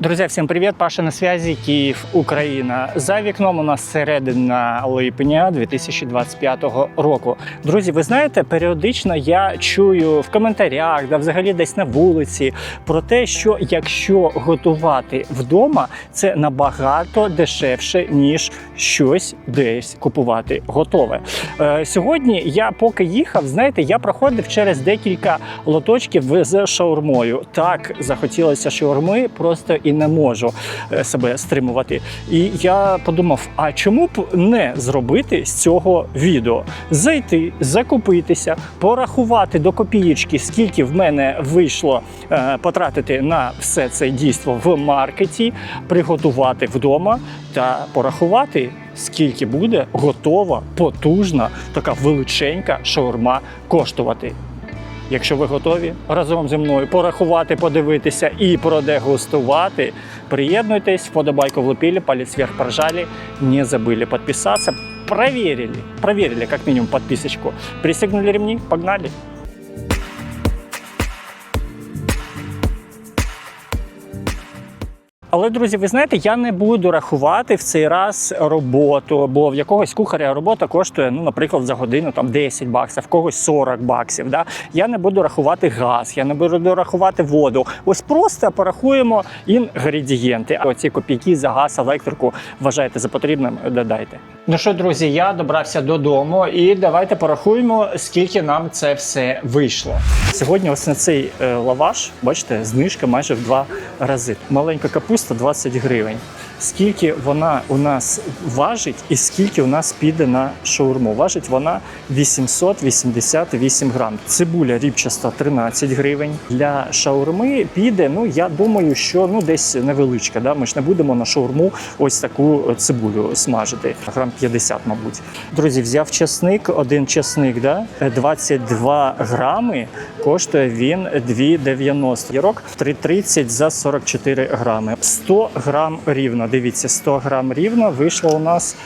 Друзі, всім привіт! Паша на зв'язі, Київ, Україна. За вікном у нас середина липня 2025 року. Друзі, ви знаєте, періодично я чую в коментарях, да взагалі десь на вулиці, про те, що якщо готувати вдома, це набагато дешевше, ніж щось десь купувати готове. Е, сьогодні я поки їхав, знаєте, я проходив через декілька лоточків з шаурмою. Так захотілося шаурми, просто і не можу е, себе стримувати. І я подумав: а чому б не зробити з цього відео? Зайти, закупитися, порахувати до копієчки, скільки в мене вийшло е, потратити на все це дійство в маркеті, приготувати вдома та порахувати. Скільки буде готова, потужна, така величенька шаурма коштувати? Якщо ви готові разом зі мною порахувати, подивитися і продегустувати, приєднуйтесь, вподобайку влупили, палец вверх прожали, не забыли подписаться, проверили, проверили как минимум подписочку, пристегнули ремни, погнали. Але, друзі, ви знаєте, я не буду рахувати в цей раз роботу, бо в якогось кухаря робота коштує, ну, наприклад, за годину там 10 баксів, в когось 40 баксів. Да? Я не буду рахувати газ, я не буду рахувати воду. Ось просто порахуємо інгредієнти. А оці копійки за газ, електрику вважаєте за потрібним, додайте. Ну що, друзі, я добрався додому, і давайте порахуємо, скільки нам це все вийшло. Сьогодні ось на цей е, лаваш, бачите, знижка майже в два рази. Маленька капуста 20 гривень. Скільки вона у нас важить і скільки у нас піде на шаурму? Важить вона 888 грам. Цибуля рібчаста 13 гривень. Для шаурми піде, ну я думаю, що ну десь невеличка. Да? Ми ж не будемо на шаурму ось таку цибулю смажити. Грам 50, мабуть. Друзі, взяв часник, один часник, да? 22 грами. Коштує він 2,90. Ярок 3,30 за 44 грами. 100 грам рівно. Дивіться, 100 грам рівно вийшло у нас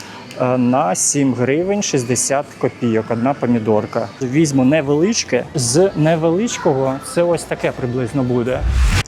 е, на 7 гривень 60 копійок. Одна помідорка. Візьму невеличке. З невеличкого це ось таке приблизно буде.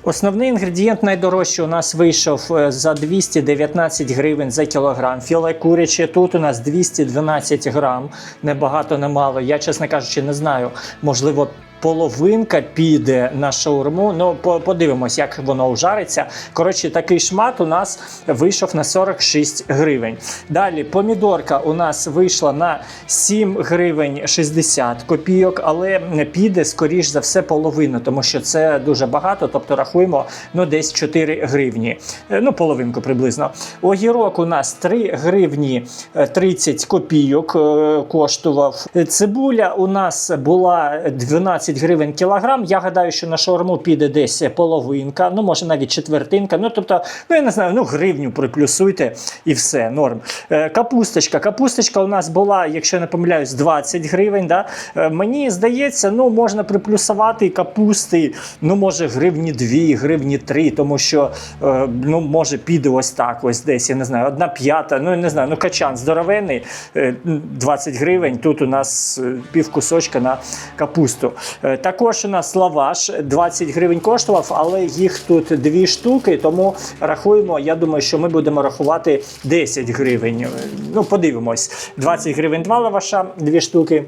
Основний інгредієнт найдорожчий у нас вийшов е, за 219 гривень за кілограм. Філе куряче тут у нас 212 грам. Не багато, не мало. Я, чесно кажучи, не знаю. Можливо, половинка піде на шаурму. Ну, подивимось, як воно ужариться. Коротше, такий шмат у нас вийшов на 46 гривень. Далі помідорка у нас вийшла на 7 гривень 60 копійок, але піде, скоріш за все, половину, тому що це дуже багато, тобто рахуємо ну, десь 4 гривні. Е, Ну, половинку приблизно. Огірок у нас 3 гривні е, 30 копійок е, коштував. Е, Цибуля у нас була 12 гривень кілограм. Я гадаю, що на шаурму піде десь половинка, ну може навіть четвертинка. Ну тобто, ну я не знаю, ну гривню приплюсуйте і все, норм. Е, Капусточка. Капусточка у нас була, якщо я не помиляюсь, 20 гривень. Да? Е, Мені здається, ну можна приплюсувати капусти, ну може гривні 2, гривні 3, тому що е, ну може піде ось так, ось десь, я не знаю, одна п'ята, ну я не знаю, ну качан здоровенний, е, 20 гривень. Тут у нас пів кусочка на капусту. Е, Також у нас лаваш 20 гривень коштував, але їх тут дві штуки, тому рахуємо. Я думаю, що ми будемо рахувати 10 гривень. Е, Ну, подивимось. 20 гривень два лаваша, дві штуки.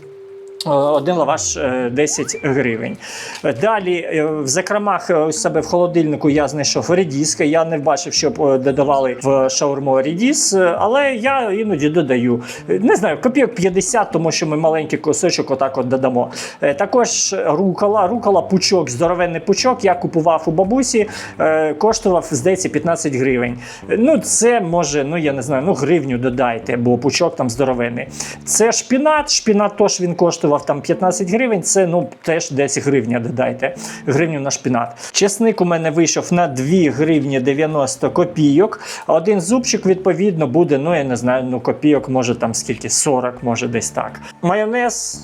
Е, Один лаваш е, 10 гривень. Е, Далі е, в закромах у себе в холодильнику я знайшов рідіска. Я не бачив, щоб додавали в шаурму рідіс, е, але я іноді додаю. Не знаю, копійок 50, тому що ми маленький кусочок отак от додамо. Також рукола, рукола пучок, здоровенний пучок. Я купував у бабусі, коштував, здається, 15 гривень. Ну, це може, ну я не знаю, ну гривню додайте, бо пучок там здоровенний. Це шпінат. Шпінат теж він коштував там 15 гривень. Це ну теж десь гривня додайте. Гривню на шпінат. Чесник у мене вийшов на 2 гривні 90 копійок. Один зубчик, відповідно, буде, ну я не знаю, ну копійок, може там скільки, 40, може десь так. Майонез.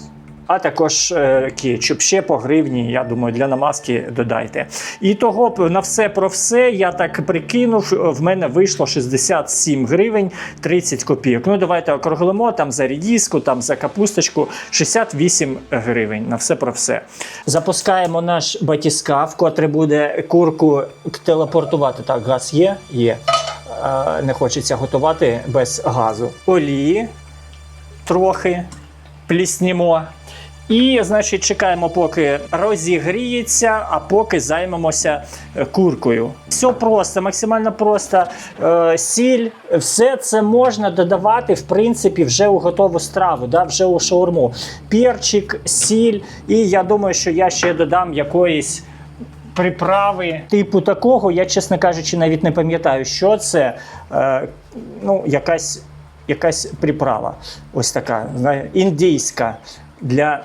А також е, кетчуп. Ще по гривні, я думаю, для намазки додайте. І того на все про все я так прикинув. В мене вийшло 67 гривень 30 копійок. Ну давайте округлимо там за рідіску, там за капусточку 68 гривень. На все про все. Запускаємо наш батіскаф, котрий буде курку телепортувати. Так, газ є? Є. Е, Не хочеться готувати без газу. Олії трохи пліснімо. І, значить, чекаємо, поки розігріється, а поки займемося е, куркою. Все просто, максимально просто. Е, сіль, все це можна додавати, в принципі, вже у готову страву, да, вже у шаурму. Перчик, сіль, і я думаю, що я ще додам якоїсь. Приправи типу такого, я, чесно кажучи, навіть не пам'ятаю, що це. Е, ну, якась, якась приправа. Ось така, знає, індійська для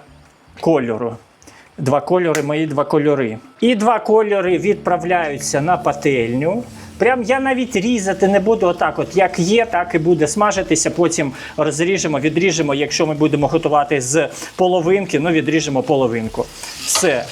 кольору. Два кольори, мої два кольори. І два кольори відправляються на пательню. Прям я навіть різати не буду отак. От як є, так і буде смажитися. Потім розріжемо, відріжемо. Якщо ми будемо готувати з половинки, ну відріжемо половинку. Все.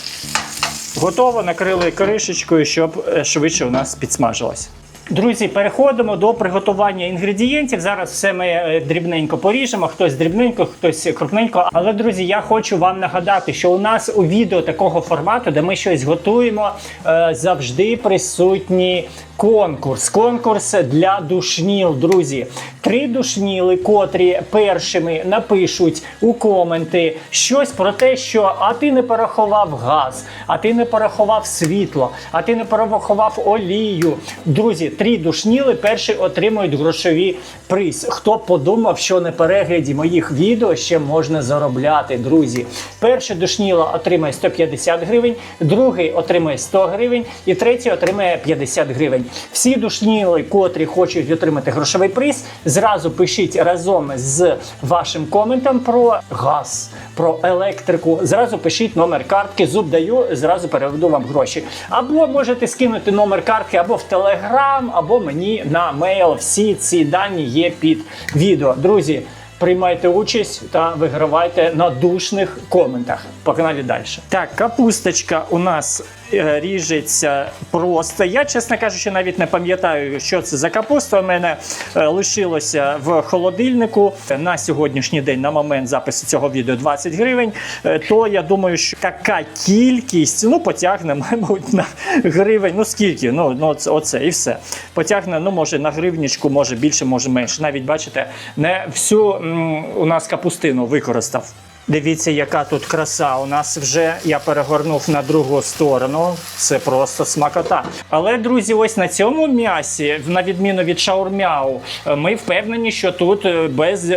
Готово, накрили кришечкою, щоб е, швидше у нас підсмажилось. Друзі, переходимо до приготування інгредієнтів. Зараз все ми е, дрібненько поріжемо. Хтось дрібненько, хтось крупненько. Але друзі, я хочу вам нагадати, що у нас у відео такого формату, де ми щось готуємо, е, завжди присутні конкурс. Конкурс для душніл, друзі. Три душніли, котрі першими напишуть у коменти щось про те, що а ти не порахував газ, а ти не порахував світло, а ти не порахував олію. Друзі, три душніли перші отримують грошові приз. Хто подумав, що на перегляді моїх відео ще можна заробляти, друзі. Перше душніло отримає 150 гривень, другий отримає 100 гривень і третій отримає 50 гривень. Всі душніли, котрі хочуть отримати грошовий приз, зразу пишіть разом з вашим коментом про газ, про електрику. Зразу пишіть номер картки, зуб даю, зразу переведу вам гроші. Або можете скинути номер картки або в Телеграм, або мені на мейл. Всі ці дані є під відео. Друзі. Приймайте участь та вигравайте на душних коментах. Погнали далі. Так, капусточка у нас ріжеться просто. Я, чесно кажучи, навіть не пам'ятаю, що це за капуста. У мене е, лишилося в холодильнику на сьогоднішній день, на момент запису цього відео 20 гривень. Е, То я думаю, що така кількість ну потягне, мабуть, на гривень. Ну скільки? Ну, ну це- оце і все. Потягне, ну може на гривнічку, може більше, може менше. Навіть бачите, не всю м, у нас капустину використав. Дивіться, яка тут краса. У нас вже я перегорнув на другу сторону. Це просто смакота. Але, друзі, ось на цьому м'ясі, на відміну від шаурмяу, ми впевнені, що тут е, без.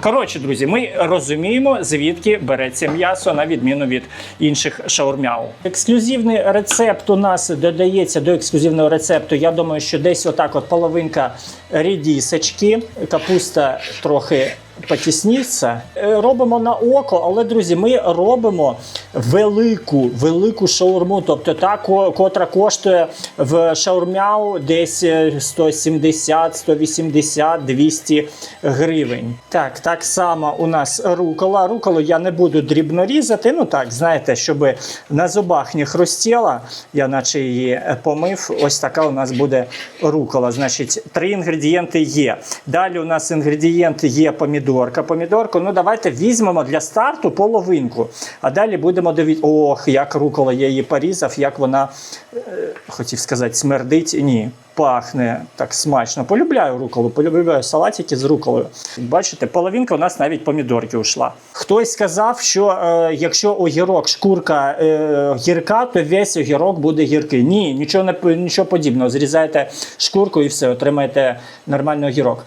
Коротше, друзі, ми розуміємо, звідки береться м'ясо, на відміну від інших шаурмяу. Ексклюзивний рецепт у нас додається до ексклюзивного рецепту. Я думаю, що десь отак от половинка рідісочки, капуста трохи потісніться. Е, Робимо на око, але друзі, ми робимо велику, велику шаурму, тобто та, котра коштує в шаурмяу десь е, 170, 180, 200 гривень. Так, так само у нас рукола. Руколу я не буду дрібно різати. Ну так, знаєте, щоб на зубах не хрустіла. Я наче її помив. Ось така у нас буде рукола. Значить, три інгредієнти є. Далі у нас інгредієнт є помідорка. Помідорку, ну давайте візьмемо для старту половинку. А далі будемо дивитися. Ох, як рукола я її порізав, як вона, е, хотів сказати, смердить. Ні. Пахне так смачно. Полюбляю руколу, полюбляю салатики з руколою. Бачите, половинка у нас навіть помідорки ушла. Хтось сказав, що е, якщо огірок, шкурка е, гірка, то весь огірок буде гіркий. Ні, нічого не нічого подібного. Зрізаєте шкурку і все, отримаєте нормальний огірок.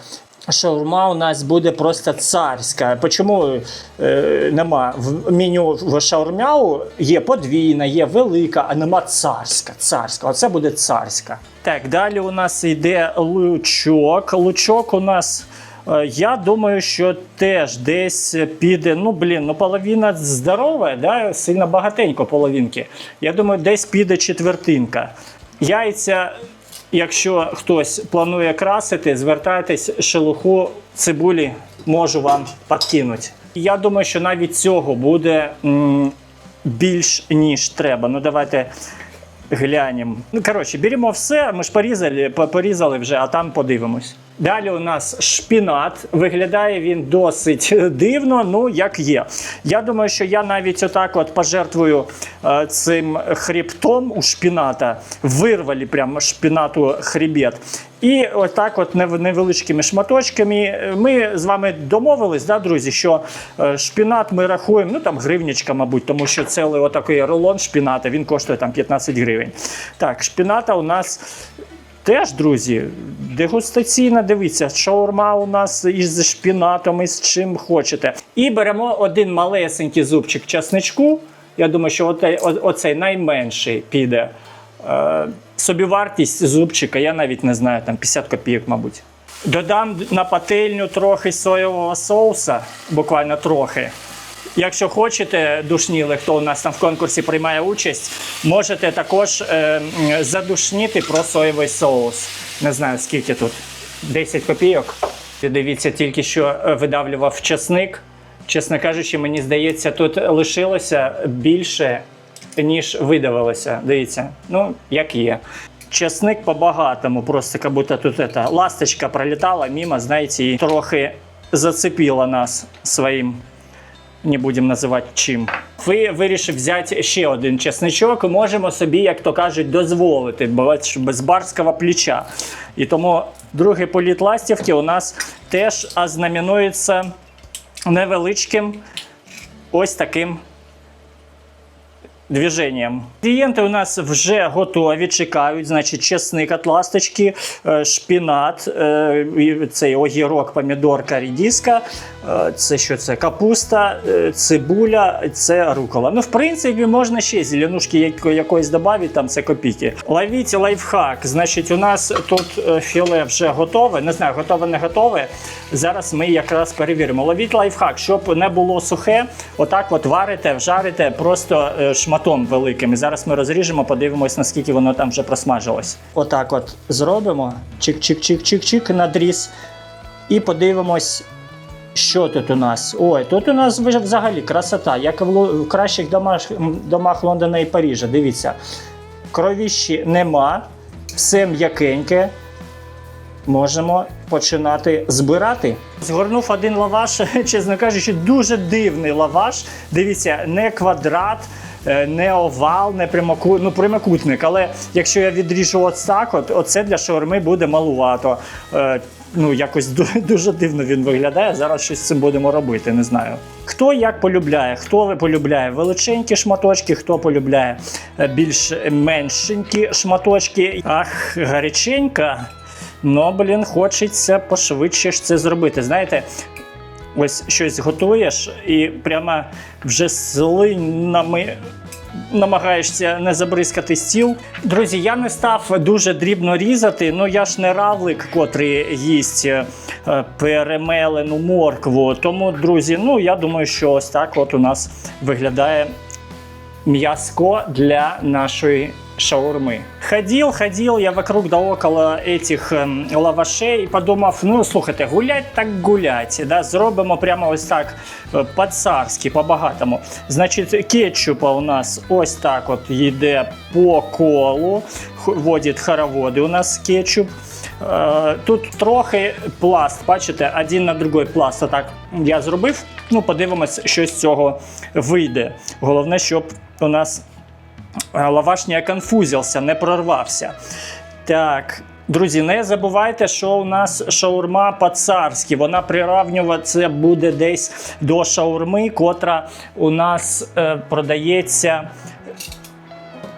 Шаурма у нас буде просто царська. Чому е, нема в меню в шаурмяу є подвійна, є велика, а нема царська. Царська. Оце буде царська. Так, далі у нас йде лучок. Лучок у нас. е, Я думаю, що теж десь піде. Ну блін, ну половина здорова, да? сильно багатенько половинки. Я думаю, десь піде четвертинка. Яйця Якщо хтось планує красити, звертайтесь шелуху цибулі, можу вам підкинути. Я думаю, що навіть цього буде більш ніж треба. Ну давайте глянемо. Ну, коротше, беремо все, ми ж порізали, порізали вже, а там подивимось. Далі у нас шпінат. Виглядає він досить дивно, ну як є. Я думаю, що я навіть отак от пожертвую е, цим хребтом у шпіната, вирвали прямо шпінату хребет. І отак, от нев- невеличкими шматочками. е, Ми з вами домовились, да, друзі, що е, шпінат ми рахуємо, ну там гривнячка, мабуть, тому що цілий отакий рулон шпіната, він коштує там 15 гривень. Так, шпіната у нас Теж, друзі, дегустаційна, дивіться, шаурма у нас із шпінатом, із чим хочете. І беремо один малесенький зубчик часничку. Я думаю, що оцей найменший піде. Е, собівартість зубчика, я навіть не знаю, там 50 копійок, мабуть. Додам на пательню трохи соєвого соуса, буквально трохи. Якщо хочете, душніли, хто у нас там в конкурсі приймає участь, можете також е, задушніти про соєвий соус. Не знаю скільки тут. 10 копійок. Дивіться, тільки що е, видавлював чесник. Чесно кажучи, мені здається, тут лишилося більше, ніж видавилося. Дивіться, ну як є. Чесник по-багатому, просто як будто тут ета, ласточка пролітала мимо, знаєте, і трохи зацепила нас своїм не будемо називати чим. Ви вирішив взяти ще один чесничок, можемо собі, як то кажуть, дозволити, бо без барського плеча. І тому другий політ ластівки у нас теж ознаменується невеличким ось таким движенням. Інгредієнти у нас вже готові, чекають. Значить, чесник від ласточки, е, шпінат, е, цей огірок, помідорка, рідіска. е, Це що це? Капуста, цибуля, це рукола. Ну, в принципі, можна ще зеленушки якоїсь додати, там це копійки. Ловіть лайфхак. Значить, у нас тут філе вже готове. Не знаю, готове, не готове. Зараз ми якраз перевіримо. Ловіть лайфхак, щоб не було сухе. Отак от варите, вжарите просто е, шматом великим. І зараз ми розріжемо, подивимось, наскільки воно там вже просмажилось. Отак от зробимо. Чик-чик-чик-чик-чик, надріз. І подивимось. Що тут у нас? Ой, тут у нас взагалі красота, як в, кращих домах, домах Лондона і Парижа. Дивіться, кровіщі нема, все м'якеньке. Можемо починати збирати. Згорнув один лаваш, чесно кажучи, дуже дивний лаваш. Дивіться, не квадрат, не овал, не прямокут, ну, прямокутник. Але якщо я відріжу ось так, от, оце для шаурми буде малувато. Е, Ну, якось дуже дивно він виглядає. Зараз щось з цим будемо робити, не знаю. Хто як полюбляє, хто полюбляє величенькі шматочки, хто полюбляє е, більш меншенькі шматочки. Ах, гаряченька. Ну, блін, хочеться пошвидше це зробити. Знаєте, ось щось готуєш і прямо вже слинами намагаєшся не забризкати стіл. Друзі, я не став дуже дрібно різати. Ну я ж не равлик, котрий їсть е, перемелену моркву. Тому, друзі, ну я думаю, що ось так от у нас виглядає мяско для нашей шаурмы. Ходил, ходил я вокруг да около этих лавашей подумав, ну слухайте, гулять так гулять. Да? Зробимо прямо ось так е, по-царськи, по-багатому. Значить, кетчупа у нас ось так от йде по колу, водить хороводи у нас кетчуп. Е, Тут трохи пласт, бачите, один на другий пласт. Отак я зробив. Ну, подивимось, що з цього вийде. Головне, щоб у нас лаваш не конфузився, не прорвався. Так. Друзі, не забувайте, що у нас шаурма по-царськи. Вона приравнюватися буде десь до шаурми, котра у нас е, продається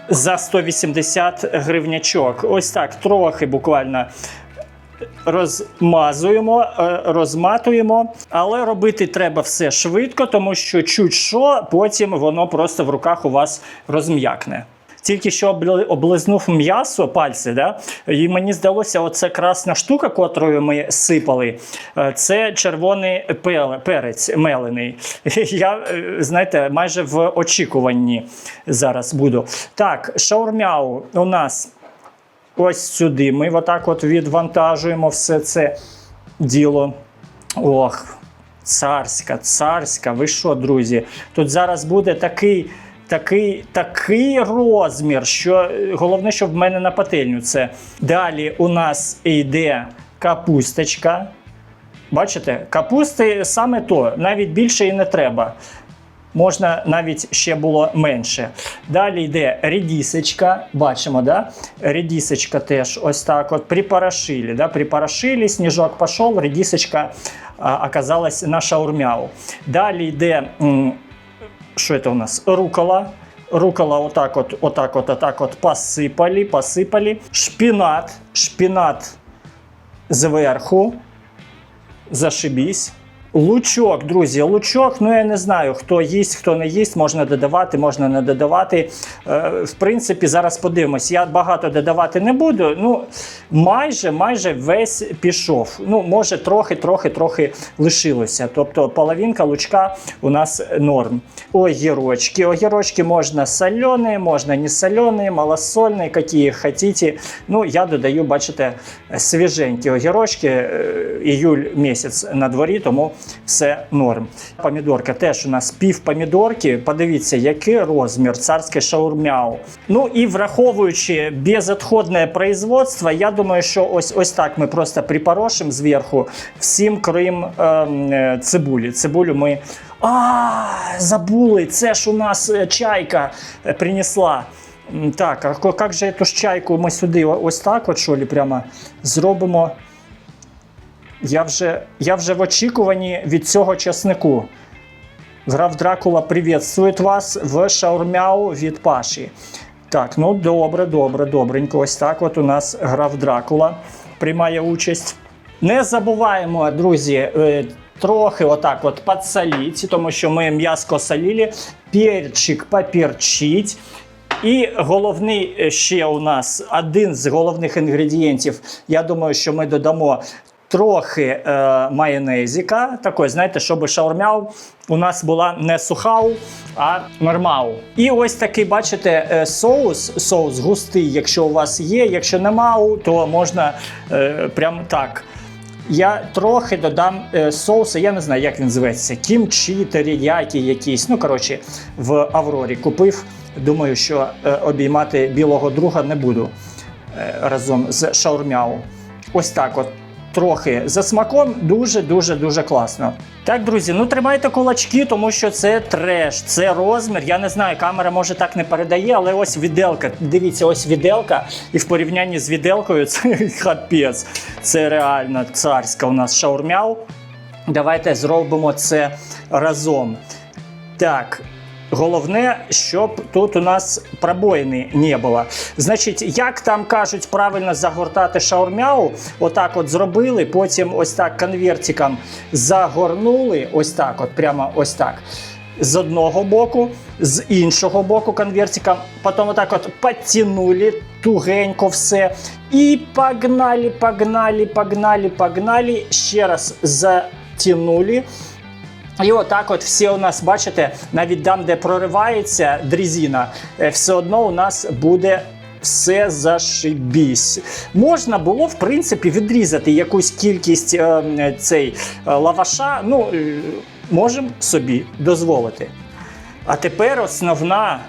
за 180 гривнячок. Ось так, трохи буквально розмазуємо, е, розматуємо, але робити треба все швидко, тому що чуть що, потім воно просто в руках у вас розм'якне. Тільки що облизнув м'ясо пальці, да? і мені здалося, оце красна штука, котрою ми сипали, е, це червоний перець мелений. Я, е, знаєте, майже в очікуванні зараз буду. Так, шаурмяу у нас ось сюди. Ми отак от відвантажуємо все це діло. Ох, царська, царська. Ви що, друзі? Тут зараз буде такий. Такий, такий розмір, що е, головне, щоб в мене на пательню це. Далі у нас йде капусточка. Бачите, капусти саме то, навіть більше і не треба. Можна навіть ще було менше. Далі йде редісочка. Бачимо, да? Редісочка теж ось так от припорошили. Да? Припорошили, сніжок пішов, редісочка а, оказалась на шаурмяу. Далі йде, що це у нас? Рукола. Рукола отак от, отак от, отак от посипали, посипали. Шпінат, шпінат зверху. Зашибісь. Лучок, друзі, лучок, ну я не знаю, хто їсть, хто не їсть, можна додавати, можна не додавати. Е, в принципі, зараз подивимось. Я багато додавати не буду. Ну, майже, майже весь пішов. Ну, може, трохи, трохи, трохи лишилося. Тобто половинка лучка у нас норм. Огірочки. Огірочки можна солені, можна не солені, малосольні, які хотіте. Ну, я додаю, бачите, свіженькі огірочки. Е, Іюль місяць на дворі, тому все норм. Помідорка теж у нас пів помідорки. Подивіться, який розмір царське шаурмяу. Ну і враховуючи безотходне производство, я думаю, що ось ось так ми просто припорошимо зверху всім крім ем, е, цибулі. Цибулю ми. А, забули! Це ж у нас е, чайка е, принесла. Так, а як же цю ж чайку ми сюди ось так, от що ли, прямо зробимо. Я вже, я вже в очікуванні від цього часнику. Граф Дракула приветствує вас в шаурмяу від Паші. Так, ну добре, добре, добренько. Ось так от у нас граф Дракула приймає участь. Не забуваємо, друзі, е, трохи отак от підсоліть, тому що ми м'яско солили, перчик поперчить. І головний е, ще у нас один з головних інгредієнтів. Я думаю, що ми додамо трохи е, майонезика, такої, знаєте, щоб шаурмяу у нас була не сухау, а нормау. І ось такий, бачите, е, соус, соус густий, якщо у вас є. Якщо нема, то можна е, прямо так. Я трохи додам е, соусу, я не знаю, як він зветься. Кімчі, теріякі якісь. Ну, коротше, в Аврорі купив. Думаю, що е, обіймати білого друга не буду разом з шаурмяу. Ось так от. Трохи за смаком дуже дуже дуже класно. Так, друзі, ну тримайте кулачки, тому що це треш, це розмір. Я не знаю, камера може так не передає, але ось віделка. Дивіться, ось віделка, і в порівнянні з віделкою це хапець. Це реально царська у нас шаурмяу. Давайте зробимо це разом. Так. Головне, щоб тут у нас пробоїни не було. Значить, як там кажуть правильно загортати шаурмяу, отак от зробили, потім ось так конвертиком загорнули, ось так, от прямо ось так. З одного боку, з іншого боку конвертиком, потім отак от підтягнули тугенько все. І погнали, погнали, погнали, погнали. Ще раз затягнули. І отак, от всі у нас, бачите, навіть там, де проривається дрезина, е, все одно у нас буде. Все зашибісь. Можна було, в принципі, відрізати якусь кількість е, цей е, лаваша. Ну, е, можемо собі дозволити. А тепер основна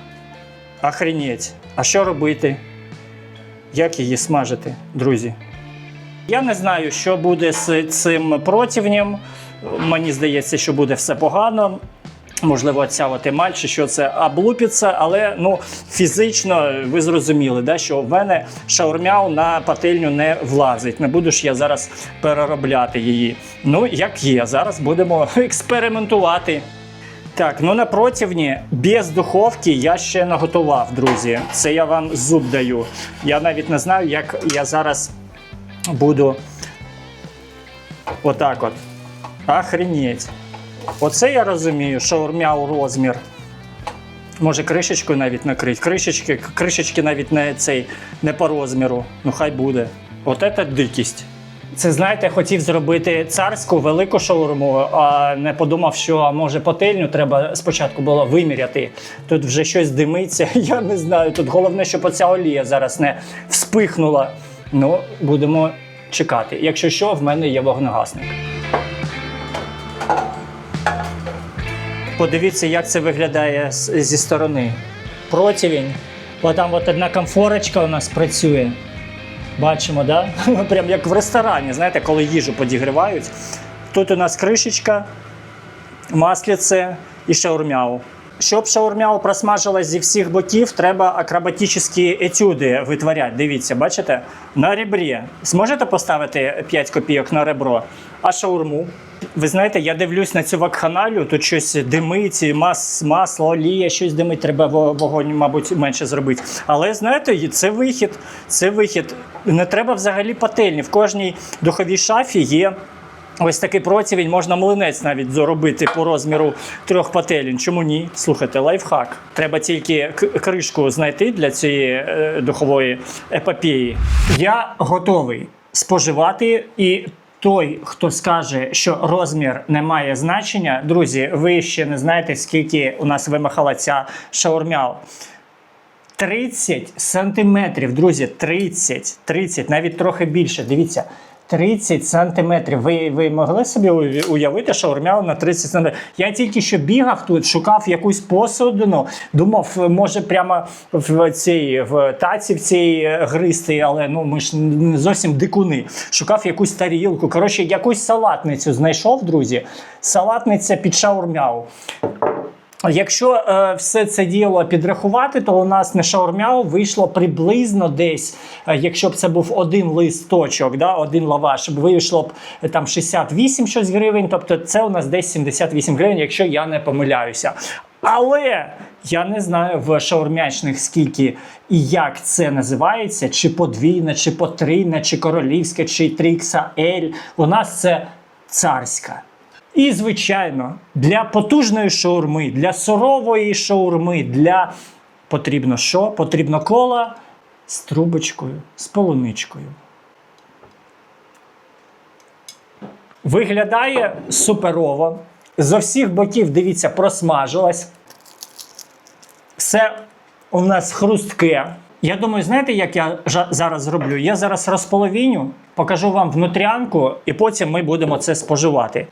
охренеть. А що робити? Як її смажити, друзі? Я не знаю, що буде з цим противнем. Мені здається, що буде все погано. Можливо, ця от емаль, чи що це облупиться, але ну фізично ви зрозуміли, да, що в мене шаурмяу на пательню не влазить. Не буду ж я зараз переробляти її. Ну, як є, зараз будемо експериментувати. Так, ну на противні без духовки я ще не готував, друзі. Це я вам зуб даю. Я навіть не знаю, як я зараз буду отак от. Охренеть. Оце я розумію, шаурмяу розмір. Може, кришечкою навіть накрити. Кришечки, кришечки навіть не цей не по розміру. Ну хай буде. От це дикість. Це знаєте, хотів зробити царську велику шаурму, а не подумав, що може пательню треба спочатку було виміряти. Тут вже щось димиться. Я не знаю. Тут головне, щоб оця олія зараз не вспихнула. Ну, будемо чекати. Якщо що, в мене є вогнегасник. Подивіться, як це виглядає зі сторони. Противень. Бо там от одна комфорочка у нас працює. Бачимо, да? Прям як в ресторані, знаєте, коли їжу підігрівають. Тут у нас кришечка, масліце і шаурмяу. Щоб шаурмяу просмажилась зі всіх боків, треба акробатичні етюди витворяти. Дивіться, бачите? На ребрі. Зможете поставити 5 копійок на ребро? А шаурму? Ви знаєте, я дивлюсь на цю вакханалію, тут щось димить, мас, масло, олія, щось димить, треба вогонь, мабуть, менше зробити. Але знаєте, це вихід. Це вихід. Не треба взагалі пательні. В кожній духовій шафі є Ось такий противень, можна млинець навіть зробити по розміру трьох пательень. Чому ні? Слухайте, лайфхак. Треба тільки кришку знайти для цієї е, духової епопеї. Я готовий споживати і. Той, хто скаже, що розмір не має значення, друзі, ви ще не знаєте, скільки у нас вимахала ця шаурмял. 30 сантиметрів, друзі, 30, 30, навіть трохи більше. Дивіться, 30 сантиметрів. Ви, ви могли собі уяв- уявити шаурмяу на 30 сантиметрів? Я тільки що бігав тут, шукав якусь посудину, думав, може прямо в цій в таці в цій е, гристи, але ну ми ж не зовсім дикуни. Шукав якусь тарілку. Коротше, якусь салатницю знайшов, друзі. Салатниця під шаурмяу. Якщо е, все це діло підрахувати, то у нас на шаурмяу вийшло приблизно десь, е, якщо б це був один листочок, да, один лаваш, вийшло б е, там 68 щось гривень, тобто це у нас десь 78 гривень, якщо я не помиляюся. Але я не знаю в шаурмячних скільки і як це називається, чи подвійна, чи потрійна, чи королівська, чи трікса Ель. У нас це царська. І, звичайно, для потужної шаурми, для сурової шаурми, для потрібно що? Потрібно кола з трубочкою, з полуничкою. Виглядає суперово. З усіх боків, дивіться, просмажилась. Все у нас хрустке. Я думаю, знаєте, як я зараз зроблю? Я зараз розполовіню, покажу вам внутрянку, і потім ми будемо це споживати.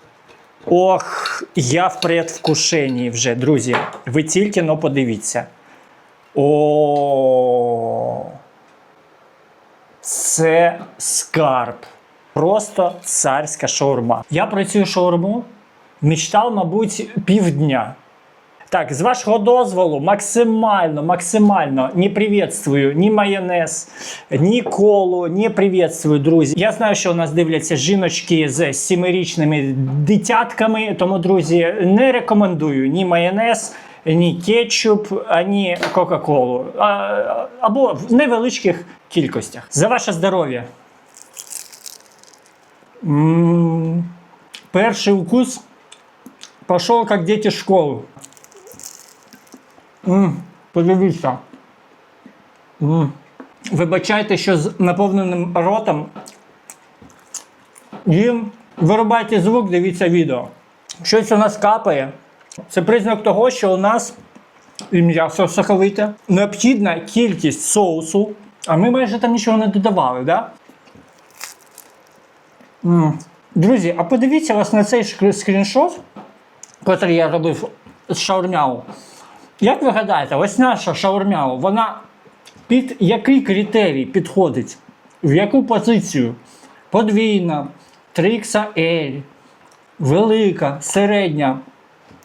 Ох, я в предвкушенні вже, друзі. Ви тільки но подивіться. О, це скарб. Просто царська шаурма. Я про цю шаурму мечтав, мабуть, півдня. Так, з вашого дозволу, максимально, максимально не приветствую ні майонез, ні колу, не приветствую, друзі. Я знаю, що у нас дивляться жіночки з сімирічними дитятками, тому, друзі, не рекомендую ні майонез, ні кетчуп, ані Кока-Колу. Або в невеличких кількостях. За ваше здоров'я. Перший укус пошел как дети в школу. М, Подивіться. М. Вибачайте, що з наповненим ротом їм вирубайте звук, дивіться відео. Щось у нас капає. Це признак того, що у нас і м'ясо соковите, необхідна кількість соусу, а ми майже там нічого не додавали, да? М. Друзі, а подивіться ось на цей скріншот, який я робив з шаурмяу. Як ви гадаєте, ось наша шаурмяу, вона під який критерій підходить? В яку позицію? Подвійна, 3XL, велика, середня.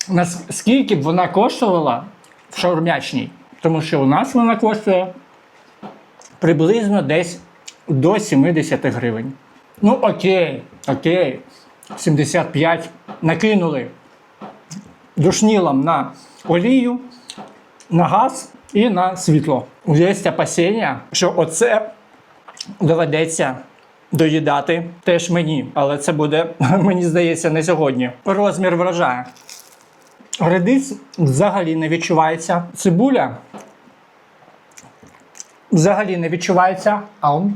Наскільки б вона коштувала в шаурмячній? Тому що у нас вона коштує приблизно десь до 70 гривень. Ну, окей, окей, 75 накинули душнілом на олію, на газ і на світло. Є опасіння, що оце доведеться доїдати теж мені, але це буде, мені здається, не сьогодні. Розмір вражає. Редис взагалі не відчувається. Цибуля взагалі не відчувається, а он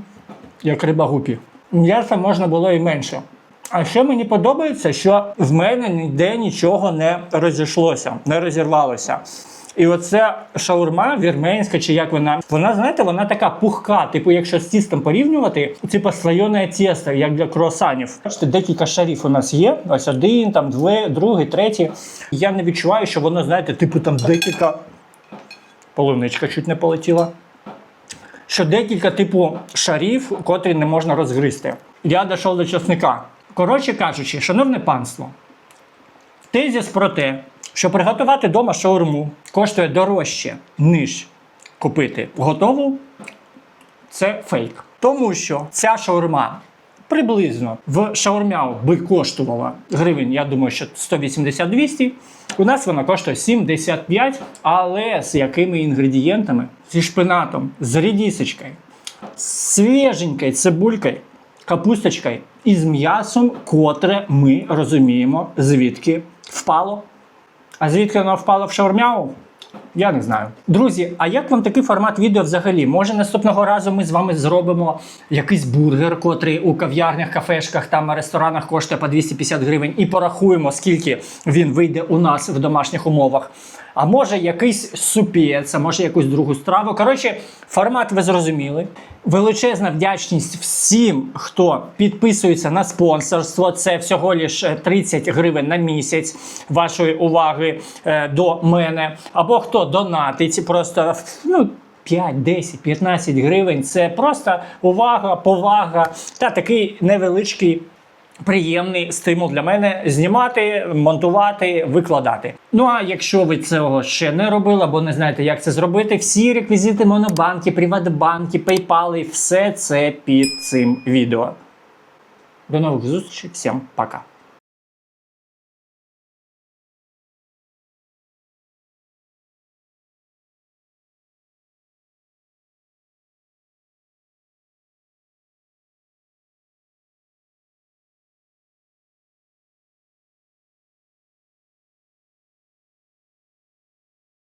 як риба гупі. М'яса можна було і менше. А ще мені подобається, що в мене ніде нічого не розійшлося, не розірвалося. І оце шаурма вірменська, чи як вона. Вона, знаєте, вона така пухка. Типу, якщо з тістом порівнювати, типу слоєне тісто, як для круасанів. Бачите, декілька шарів у нас є. Ось один, там две, другий, третій. Я не відчуваю, що воно, знаєте, типу там декілька. Полуничка чуть не полетіла. Що декілька типу шарів, котрі не можна розгризти. Я дійшов до часника. Коротше кажучи, шановне панство, тезіс про те, що приготувати вдома шаурму коштує дорожче, ніж купити готову, це фейк. Тому що ця шаурма приблизно в шаурмяу би коштувала гривень, я думаю, що 180-200. У нас вона коштує 75, але з якими інгредієнтами? Зі шпинатом, з редісочкою, з свіженькою цибулькою, капусточкою і з м'ясом, котре ми розуміємо, звідки впало. А звідки воно впало в шаурмяу? Я не знаю. Друзі, а як вам такий формат відео взагалі? Може наступного разу ми з вами зробимо якийсь бургер, котрий у кав'ярнях, кафешках, там ресторанах коштує по 250 гривень, і порахуємо, скільки він вийде у нас в домашніх умовах. А може якийсь супець, а може якусь другу страву. Коротше, формат ви зрозуміли. Величезна вдячність всім, хто підписується на спонсорство. Це всього лиш 30 гривень на місяць вашої уваги е, до мене. Або хто донатить просто ну, 5, 10, 15 гривень. Це просто увага, повага та такий невеличкий. Приємний стимул для мене знімати, монтувати, викладати. Ну а якщо ви цього ще не робили або не знаєте, як це зробити, всі реквізити Монобанки, Приватбанки, PayPal, все це під цим відео. До нових зустрічей, всім пока.